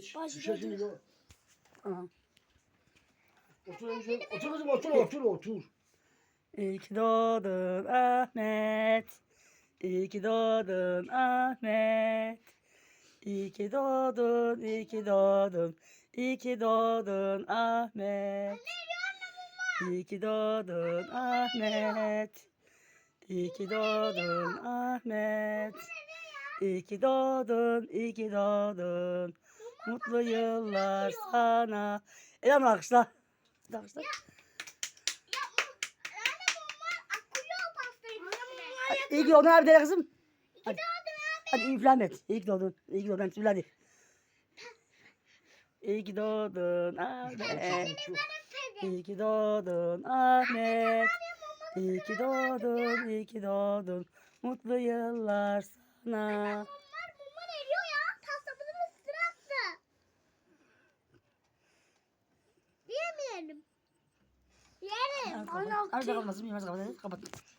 Geç. Başladı. Düşer şimdi. o. Aha. Otur önce. Otur kızım otur otur otur. İyi ki doğdun Ahmet. İyi ki doğdun Ahmet. İyi ki doğdun, iyi ki doğdun. İyi ki doğdun Ahmet. İyi ki doğdun Ahmet. İyi ki doğdun Ahmet. İyi ki doğdun, iyi ki doğdun. Mutlu yıllar sana. Elan alkışla. Alkışla. İyi ki doğdun abi de kızım. Hadi. Hadi üflen et. İyi ki doğdun. İyi ki doğdun. Hadi. İyi ki doğdun Ahmet. İyi ki doğdun Ahmet. İyi ki doğdun. İyi ki doğdun. Mutlu yıllar sana. Yemeyelim. Yerim. Hadi kapat. Hadi kapatmasın. Kapat. Kapat.